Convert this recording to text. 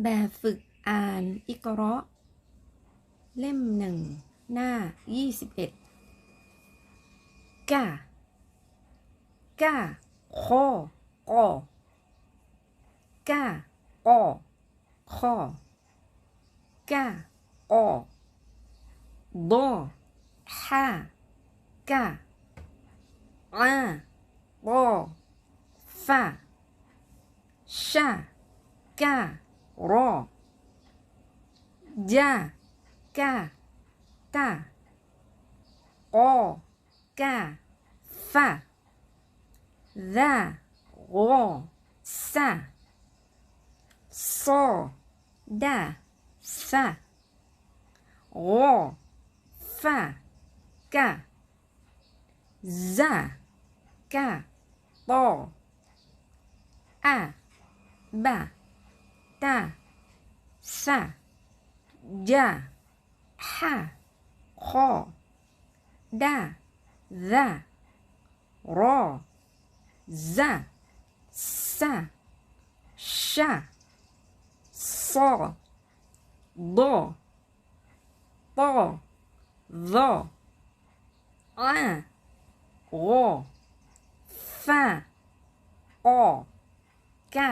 แบบฝึกอ่านอิกราะเล่มหนึ่ง หน้า 21กากาคอกอกากอคอกากอดอฮากาอาบอฟาชากา รอจากาตากอกาฟาดารอซาซ ตาบาตาซาจาฮาคอดาซารอซาซาชาซอโดอปอดออาโอฟาออกา